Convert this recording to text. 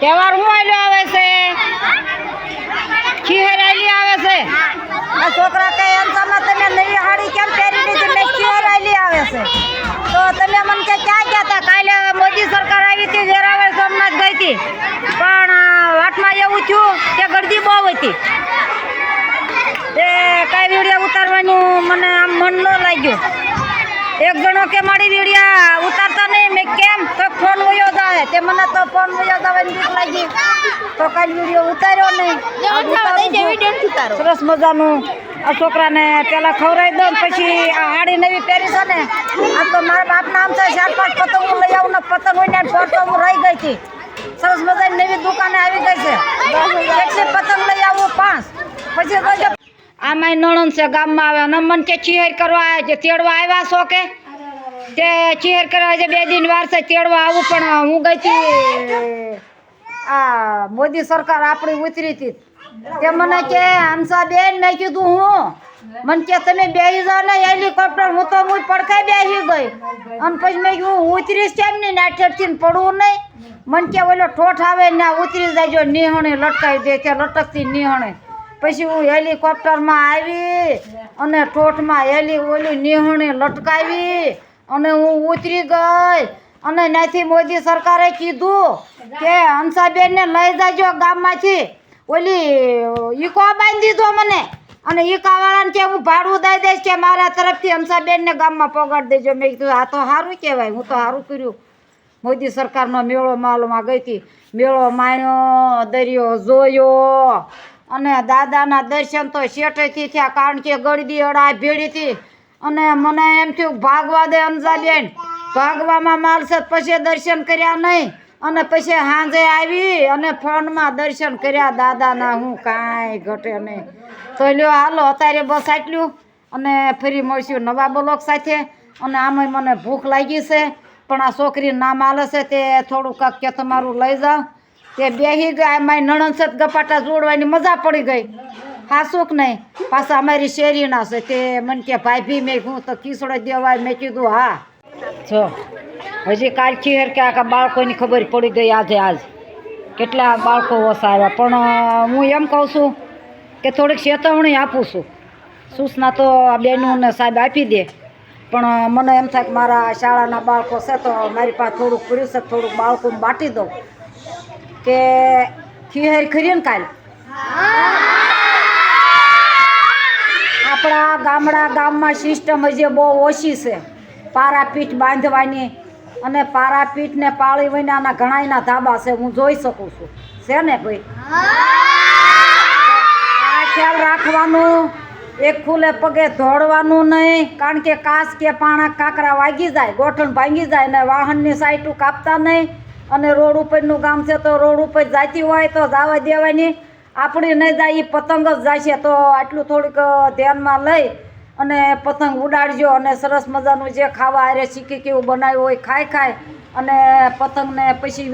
તહેવાર હું આલ્યો આવે છે? ખીહેર આલી આવે છે? આ છોકરા કઈ એમ તમે નવી હાડી કેમ પહેરી લીધી? મેં ખીહેર આલી આવે છે. તો તમે મને કે, ક્યાં ગયા હતા કાલે મોદી સરકાર આવી હતી વેરાવળ સોમનાથ ગઈ હતી. પણ વાટમાં એવું થયું કે ગરદી બહુ હતી. તે કાંઈ વીડિયો ઉતારવાનું મને આમ મન ન લાગ્યું. એક જણો કે મારી વિડીયા ઉતારતા કેમ? તો ફોન વયો જાય. તે મને તો ફોન વયો જવાની બીક લાગી. તો કાલ વીડિયો ઉતાર્યો નહીં. સરસ મજાનું. આ છોકરાને પેલા ખવડાવી દઉં પછી આ હાડી નવી પહેરી છે ને આ તો મારા બાપના આમ થાય ચાર પાંચ પતંગ હું લઈ આવું ને પતંગ હોય ને ફોટો હું રહી ગઈ હતી. સરસ મજાની નવી દુકાને આવી ગઈ છે. એકથી પતંગ લઈ આવું પાંચ. પછી આ આમાં નણંદ છે ગામમાં આવે અને મન કે ચીહર કરવા આવે છે. તેડવા આવ્યા છો કે? તે ચેર કરવા છે બે દિન વારસે તેડવા આવું, પણ હું ગઈ હતી, આ મોદી સરકાર આપણી ઉતરી હતી. તે મને કે હમસા બેન, મેં કીધું હું. મને કે, તમે બેસી જાઓ ને હેલિકોપ્ટર. હું તો હું પડખાઈ બેસી ગઈ. અને પછી મેં કીધું, હું ઉતરીશ કેમ નહીં? નાઠેડથી પડવું નહીં. મને કે, ઓલો ઠોઠ આવે ને ઉતરી જાય નિહણે લટકાવી દે કે લટકતી નિહણે. પછી હું હેલિકોપ્ટરમાં આવી અને ઠોઠમાં હેલી ઓલી નિહણે લટકાવી. અને હું ઉતરી ગઈ. અને ત્યાંથી મોદી સરકારે કીધું કે હંસાબેનને લઈ જજો ગામમાંથી. ઓલી ઈકો બાંધી દીધો મને. અને ઈકાવાળાને કે હું ભાડું દઈ દઈશ કે મારા તરફથી હંસાબેનને ગામમાં પગાડ દેજો. મેં કીધું, આ તો સારું કહેવાય. હું તો સારું કર્યું. મોદી સરકારનો મેળો માલમાં ગઈ હતી. મેળો માણ્યો, દરિયો જોયો. અને દાદાના દર્શન તો શેઠેથી થયા. કારણ કે ગળદી અડા ભીડી હતી. અને મને એમ થયું, ભાગવા દે અંજાબેન. ભાગવામાં માલશે પછી દર્શન કર્યા નહીં. અને પછી સાંજે આવી અને ફોનમાં દર્શન કર્યા, દાદાના હું કાંઈ ઘટે નહીં. તો લ્યો, હાલો, અત્યારે બસ આટલું. અને ફરી મળશું નવા બ્લોક સાથે. અને આમાં મને ભૂખ લાગી છે, પણ આ છોકરી નામ આલે છે, તે થોડું કાંક કે તમારું લઈ જાઓ. તે બેસી ગયા મારી નણંદ છે ગપાટા જોડવાની મજા પડી ગઈ. હાસુક નહીં? પાછા અમારી શેરીના છે. તે મને કે, ભાઈ, ભી મેં હું તો ખીસડો દેવાય. મેં કીધું, હા. જો, હજી કાલ હેર કે આખા બાળકોની ખબર પડી ગઈ આજે આજ. કેટલા બાળકો ઓછા આવ્યા પણ હું એમ કહું છું કે થોડીક ચેતવણી આપું છું. સૂચના તો આ બહેનોને સાહેબ આપી દે. પણ મને એમ થાય કે મારા શાળાના બાળકો છે તો મારી પાસે થોડુંક પૂર્યું છે, થોડુંક બાળકોને બાટી દઉં. કે ખીહેર ખરી ને કાલ? આપણા ગામડા ગામમાં સિસ્ટમ હજી બહુ ઓછી છે. પારાપીઠ બાંધવાની અને પારાપીઠને પાળી વિનાના ઘણાયના ધાબા છે. હું જોઈ શકું છું. છે ને ભાઈ? આ ખ્યાલ રાખવાનું, એક ફૂલે પગે દોડવાનું નહીં, કારણ કે કાસ કે પાણા કાંકરા વાગી જાય, ગોઠણ ભાંગી જાય ને વાહનની સાઈટું કાપતા નહીં. અને રોડ ઉપરનું ગામ છે તો રોડ ઉપર જાતી હોય તો જવા દેવાની. આપણી નહીં જાય એ પતંગ જ જાય છે. તો આટલું થોડુંક ધ્યાનમાં લઈ અને પતંગ ઉડાડજો અને સરસ મજાનું જે ખાવા આરે શીખી કેવું બનાવ્યું હોય, ખાય ખાય અને પતંગને પછી